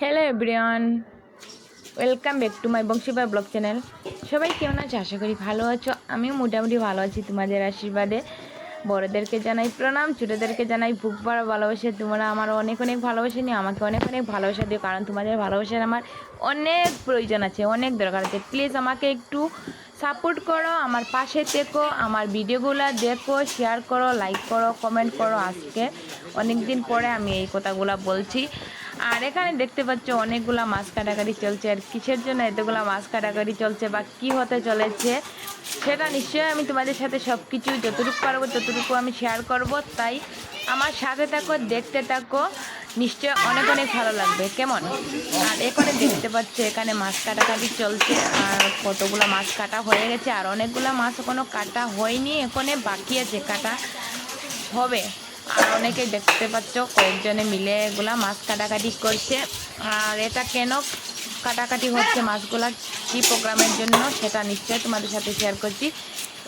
Hello everyone welcome back to my বংশীবার blog channel সবাই কেমন আছো? আশা করি ভালো আছো। আমিও মোটামুটি ভালো আছি তোমাদের আশীর্বাদে। বড়োদেরকে জানাই প্রণাম, ছোটোদেরকে জানাই বুক বড় ভালোবাসে। তোমরা আমার অনেক অনেক ভালোবাসে নিও, আমাকে অনেক অনেক ভালোবাসা দিও, কারণ তোমাদের ভালোবাসার আমার অনেক প্রয়োজন আছে, অনেক দরকার আছে। প্লিজ আমাকে একটু সাপোর্ট করো, আমার পাশে থেকো, আমার ভিডিওগুলো দেখো শেয়ার করো লাইক করো কমেন্ট করো। আজকে অনেক দিন পরে আমি এই কথাগুলো বলছি। আর এখানে দেখতে পাচ্ছ অনেকগুলা মাছ কাটাকাটি চলছে, আর কিসের জন্য এতগুলা মাছ কাটাকাটি চলছে বা কি হতে চলেছে সেটা নিশ্চয়ই আমি তোমাদের সাথে সব কিছু যতটুকু পারব ততটুকু আমি শেয়ার করব। তাই আমার সাথে থাকো, দেখতে থাকো নিশ্চয় অনেক অনেক ভালো লাগবে, কেমন? আর এখানে দেখতে পাচ্ছ এখানে মাছ কাটাকাটি চলছে, আর কতগুলো মাছ কাটা হয়ে গেছে, আর অনেকগুলো মাছ এখনও কাটা হয়নি, এখানে বাকি আছে, কাটা হবে। আর অনেকে দেখতে পাচ্ছ কয়েকজনে মিলে এগুলা মাছ কাটাকাটি করছে। আর এটা কেন কাটাকাটি হচ্ছে মাছগুলা কি প্রোগ্রামের জন্য সেটা নিশ্চয়ই তোমাদের সাথে শেয়ার করছি।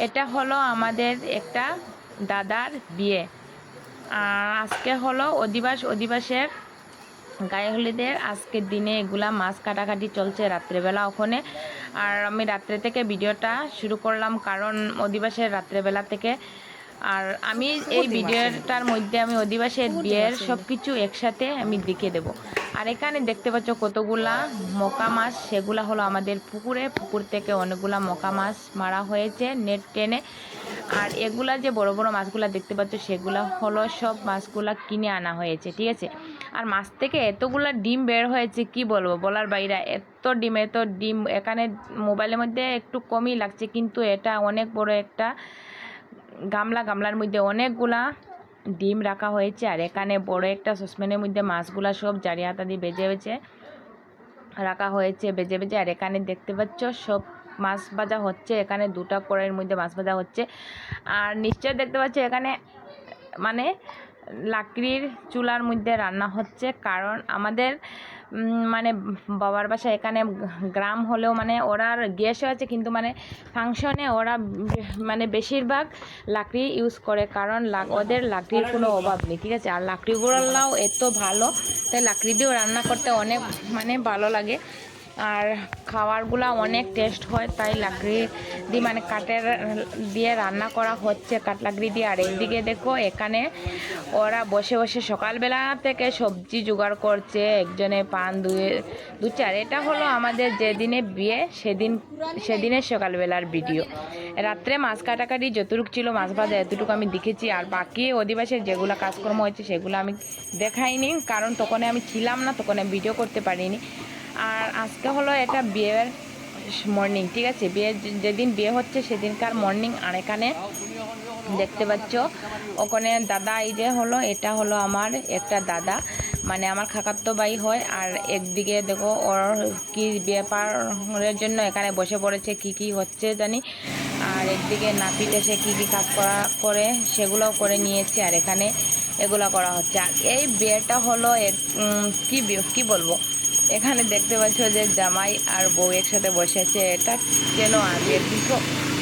এটা হলো আমাদের একটা দাদার বিয়ে। আর আজকে হলো অধিবাস, অধিবাসের গায়ে হলুদের আজকের দিনে এগুলা মাছ কাটাকাটি চলছে রাত্রেবেলা ওখানে। আর আমি রাত্রে থেকে ভিডিওটা শুরু করলাম, কারণ অধিবাসের রাত্রেবেলা থেকে আর আমি এই ভিডিওটার মধ্যে আমি অধিবাসের বিয়ের সব কিছু একসাথে আমি দেখিয়ে দেব। আর এখানে দেখতে পাচ্ছ কতগুলা মকা মাছ সেগুলা হলো আমাদের পুকুরে। পুকুর থেকে অনেকগুলা মকা মাছ মারা হয়েছে নেট টেনে। আর এগুলা যে বড় বড় মাছগুলা দেখতে পাচ্ছ সেগুলা হলো সব মাছগুলা কিনে আনা হয়েছে ঠিক আছে? আর মাছ থেকে এতগুলা ডিম বের হয়েছে কি বলব? বলার বাইরে এত ডিম এত ডিম এখানে মোবাইলের মধ্যে একটু কমই লাগছে কিন্তু এটা অনেক বড় একটা গামলা, গামলার মধ্যে অনেকগুলা ডিম রাখা হয়েছে আর এখানে বড় একটা সসপ্যানের মধ্যে মাছগুলা সব জারি হাতা দিয়ে বেজে বেজে রাখা হয়েছে, বেজে বেজে। আর এখানে দেখতে পাচ্ছ সব মাছ ভাজা হচ্ছে, এখানে দুটা কড়াইয়ের মধ্যে মাছ ভাজা হচ্ছে। আর নিশ্চয় দেখতে পাচ্ছ এখানে মানে লাকড়ির চুলার মধ্যে রান্না হচ্ছে, কারণ আমাদের মানে বাবার বাসা এখানে গ্রাম হলেও মানে ওরা গ্যাস আছে কিন্তু মানে ফাংশনে ওরা মানে বেশিরভাগ লাকড়ি ইউজ করে, কারণ ওদের লাকড়ির কোনো অভাব নেই, ঠিক আছে? আর লাকড়িগুলোও এত ভালো, তাই লাকড়ি দিয়েও রান্না করতে অনেক মানে ভালো লাগে। আর খাবারগুলো অনেক টেস্ট হয়, তাই লাকড়ি দিয়ে মানে কাঠের দিয়ে রান্না করা হচ্ছে, কাঠ লাকড়ি দিয়ে। আর এইদিকে দেখো, এখানে ওরা বসে বসে সকালবেলা থেকে সবজি জোগাড় করছে, একজনে পান দুয়ে, দু চার। এটা হলো আমাদের যেদিনে বিয়ে, সেদিন, সেদিনের সকালবেলার ভিডিও। রাত্রে মাছ কাটাকাটি যতটুকু ছিল মাছ ভাজা এতটুকু আমি দেখেছি, আর বাকি অধিবাসের যেগুলো কাজকর্ম হয়েছে সেগুলো আমি দেখাইনি, কারণ তখন আমি ছিলাম না, তখন ভিডিও করতে পারিনি। আর আজকে হলো এটা বিয়ের মর্নিং ঠিক আছে? বিয়ে যেদিন বিয়ে হচ্ছে, সেদিনকার মর্নিং আর এখানে দেখতে পাচ্ছ, ওখানে দাদা, এই যে হলো, এটা হলো আমার একটা দাদা মানে আমার খাকাত্তো বাই হয়, আর একদিকে দেখো, ওর কি ব্যাপারের জন্য এখানে বসে পড়েছে, কি কি হচ্ছে জানি, আর একদিকে নাপিত এসে কী কী কাজ করা, করে, সেগুলোও করে নিয়েছে, আর এখানে এগুলো করা হচ্ছে। আর এই বিয়েটা হলো এক- কি কি বলব? এখানে দেখতে পাচ্ছ যে জামাই আর বউ একসাথে বসেছে এটা কেন আগে কিন্তু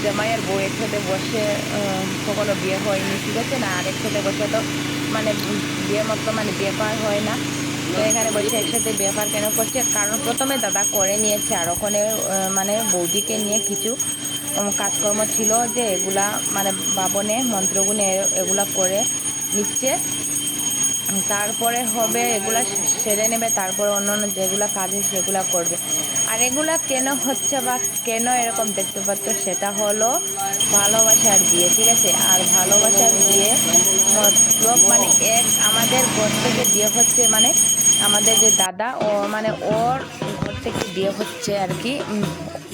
জামাই আর বউ একসাথে বসে কখনো বিয়ে হয়নি, ঠিক আছে না? আর একসাথে বসে তো মানে বিয়ে মতো মানে বিয়ে পার হয় না। তো এখানে বসে একসাথে বিয়ে পার কেন করছে? কারণ প্রথমে দাদা করে নিয়েছে, আর ওখানে মানে বৌদিকে নিয়ে কিছু কাজকর্ম ছিল যে এগুলা মানে বাবনে, মন্ত্রগুণে এগুলা করে নিচ্ছে। তারপরে হবে এগুলা সেরে নেবে, তারপরে অন্য অন্য যেগুলো কাজ সেগুলো করবে। আর এগুলা কেন হচ্ছে বা কেন এরকম দেখতে পাচ্ছ সেটা হলো ভালোবাসার বিয়ে, ঠিক আছে? আর ভালোবাসার বিয়ে মতলব মানে এক আমাদের ঘর থেকে বিয়ে হচ্ছে মানে আমাদের যে দাদা, ও মানে ওর ঘর থেকে বিয়ে হচ্ছে আর কি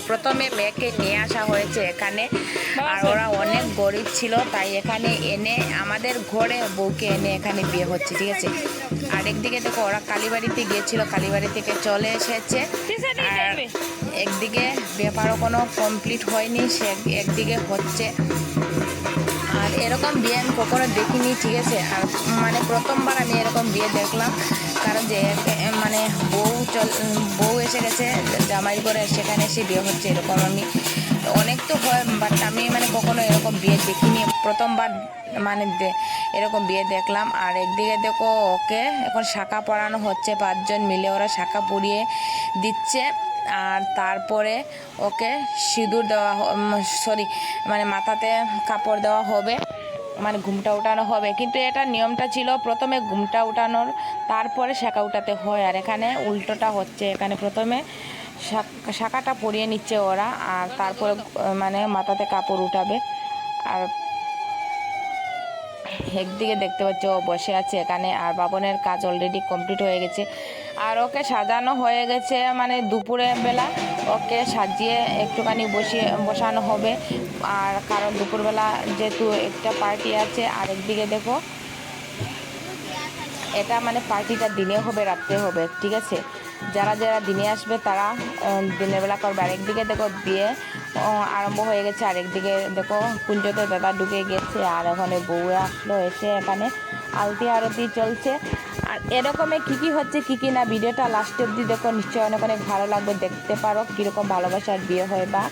প্রথমে মেয়েকে নিয়ে আসা হয়েছে এখানে। আর ওরা অনেক গরিব ছিল তাই এখানে এনে আমাদের ঘরে বউকে এনে এখানে বিয়ে হচ্ছে ঠিক আছে? আর একদিকে দেখো ওরা কালীবাড়িতে গিয়েছিল কালীবাড়ি থেকে চলে এসেছে। আর একদিকে ব্যাপারও কোনো কমপ্লিট হয়নি সে একদিকে হচ্ছে। আর এরকম বিয়ে আমি কখনো দেখিনি ঠিক আছে? আর মানে প্রথমবার আমি এরকম বিয়ে দেখলাম। কারণ যে মানে বউ চল বউ এসে গেছে, জামাই করে সেখানে এসে বিয়ে হচ্ছে, এরকম আমি অনেক তো হয় বাট আমি মানে কখনো এরকম বিয়ে দেখিনি। প্রথমবার মানে এরকম বিয়ে দেখলাম, আর একদিকে দেখো ওকে এখন শাখা পরানো হচ্ছে, পাঁচজন মিলে ওরা শাখা পরিয়ে দিচ্ছে, আর তারপরে ওকে সিঁদুর দেওয়া সরি মানে মাথাতে কাপড় দেওয়া হবে। মানে ঘুমটা উঠানো হবে। কিন্তু এটা নিয়মটা ছিল প্রথমে ঘুমটা উঠানোর তারপরে শাঁখা উঠাতে হয়। আর এখানে উল্টোটা হচ্ছে, এখানে প্রথমে শাখাটা পরিয়ে নিচ্ছে ওরা, আর তারপরে মানে মাথাতে কাপড় উঠাবে। আর একদিকে দেখতে পাচ্ছ ও বসে আছে এখানে আর বাবনের কাজ অলরেডি কমপ্লিট হয়ে গেছে। আর ওকে সাজানো হয়ে গেছে মানে দুপুরে বেলা ওকে সাজিয়ে একটুখানি বসিয়ে বসানো হবে। আর কারণ দুপুরবেলা যেহেতু একটা পার্টি আছে আর একদিকে দেখো এটা মানে পার্টিটা দিনে হবে রাত্রে হবে ঠিক আছে? যারা যারা দিনে আসবে তারা দিনের বেলা করবে আর একদিকে দেখো আহ, আরম্ভ হয়ে গেছে আরেকদিকে। দেখো কুঞ্জতে দাদা ঢুকে গেছে আর ওখানে বউ আসলো এসে এখানে আলতি আরতি চলছে। আর এরকমে কী কী হচ্ছে, কী কী না, ভিডিওটা লাস্ট অব্দি দেখো, নিশ্চয়ই অনেক অনেক ভালো লাগবে, দেখতে পারো কীরকম ভালোবাসার বিয়ে হয় বা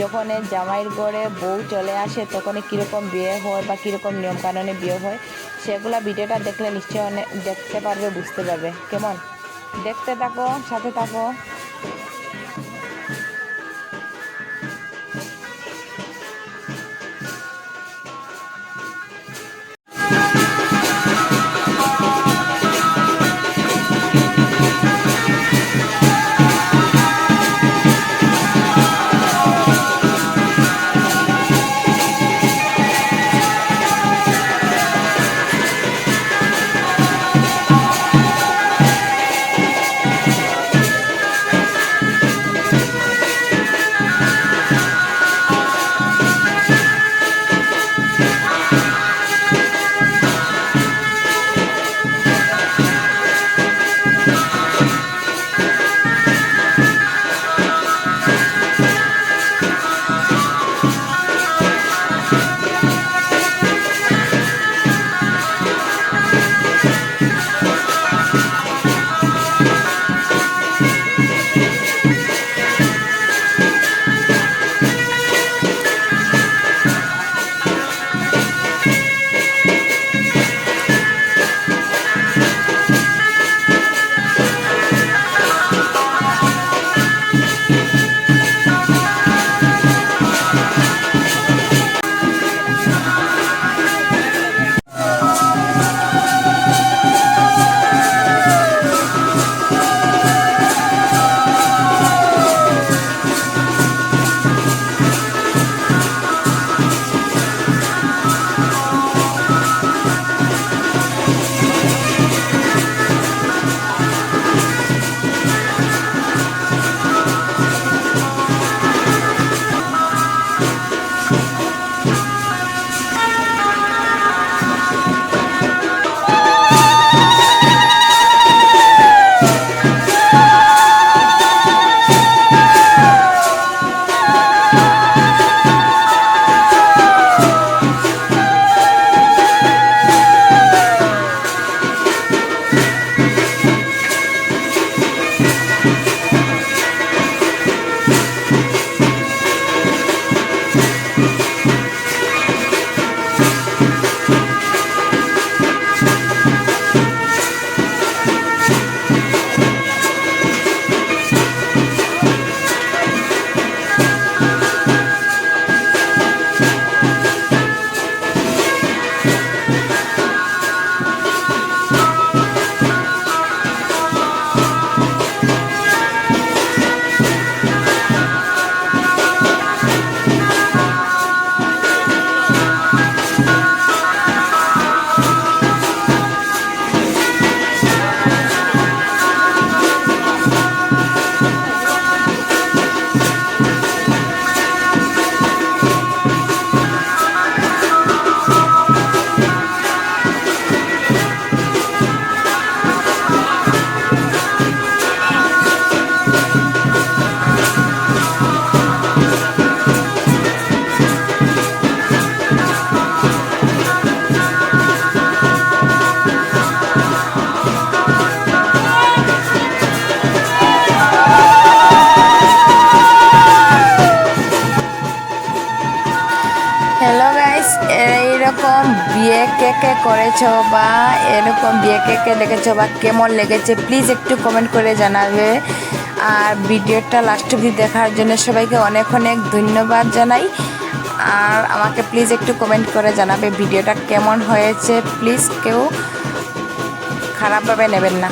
যখন জামাইয়ের ঘরে বউ চলে আসে তখন কীরকম বিয়ে হয় বা কীরকম নিয়মকানুনে বিয়ে হয়, সেগুলো ভিডিওটা দেখলে নিশ্চয়ই অনেক দেখতে পারবে, বুঝতে পারবে। কেমন? দেখতে থাকো, সাথে থাকো। কে কে করেছ বা এরকম বিয়ে কে কে দেখেছ বা কেমন লেগেছে প্লিজ একটু কমেন্ট করে জানাবে। আর ভিডিওটা লাস্ট অবধি দেখার জন্য সবাইকে অনেক অনেক ধন্যবাদ জানাই। আর আমাকে প্লিজ একটু কমেন্ট করে জানাবে ভিডিওটা কেমন হয়েছে প্লিজ কেউ খারাপভাবে নেবেন না।